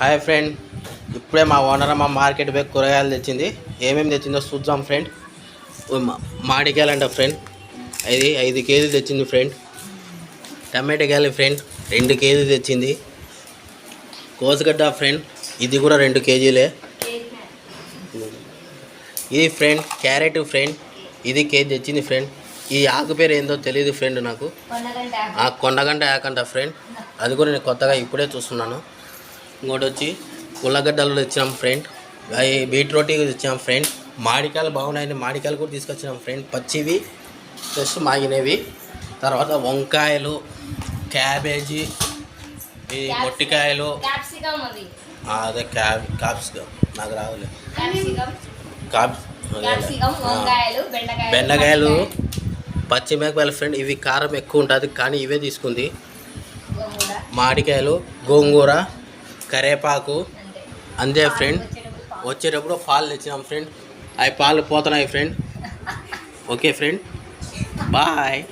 Hi friend ఇప్పుడే మా owner మా మార్కెట్ పోయి కూరగాయలు తెచ్చింది. ఏమేమి తెచ్చిందో చూద్దాం ఫ్రెండ్. ఓ మా- మామిడికాయలు అంట ఫ్రెండ్. ఐదు ఐదు కేజీలు తెచ్చింది ఫ్రెండ్. టమాటాకాయలు ఫ్రెండ్ రెండు కేజీలు తెచ్చింది. కోసగడ్డ ఫ్రెండ్ ఇది కూడా రెండు కేజీలే. ఇది ఫ్రెండ్ క్యారెట్ ఫ్రెండ్ ఇది కేజీ తెచ్చింది ఫ్రెండ్. ఈ ఆకు పేరు ఏందో తెలియదు ఫ్రెండ్ నాకు. ఆ కొండగంట యాకంట ఫ్రెండ్. అది కూడా నేను కొత్తగా ఇప్పుడే చూస్తున్నాను. ఇంకోటి వచ్చి ఉల్లగడ్డలు తెచ్చినాం ఫ్రెండ్. అవి బీట్రూట్ తెచ్చాం ఫ్రెండ్. మామిడికాయలు బాగున్నాయని మామిడికాయలు కూడా తీసుకొచ్చినాం ఫ్రెండ్. పచ్చివి ప్లస్ మాగినవి. తర్వాత వంకాయలు క్యాబేజీ ఈ మొట్టికాయలు. క్యాప్సికమ్ అది క్యాబ్ కాప్సికం నాకు రావులే క్యాప్సికమ్. క్యాప్సికమ్ బెండకాయలు. పచ్చిమిరపకాయలు. ఫ్రెండ్. ఇవి కారం ఎక్కువ ఉంటుంది కానీ ఇవే తీసుకుంది. గోంగూర. మామిడికాయలు గోంగూర కరేపాకు. అంతే ఫ్రెండ్. వచ్చేటప్పుడు పాలు. వచ్చేటప్పుడు పాలు తెచ్చినాం ఫ్రెండ్. అవి పాలు పోతున్నాయి ఫ్రెండ్. Okay friend. బాయ్.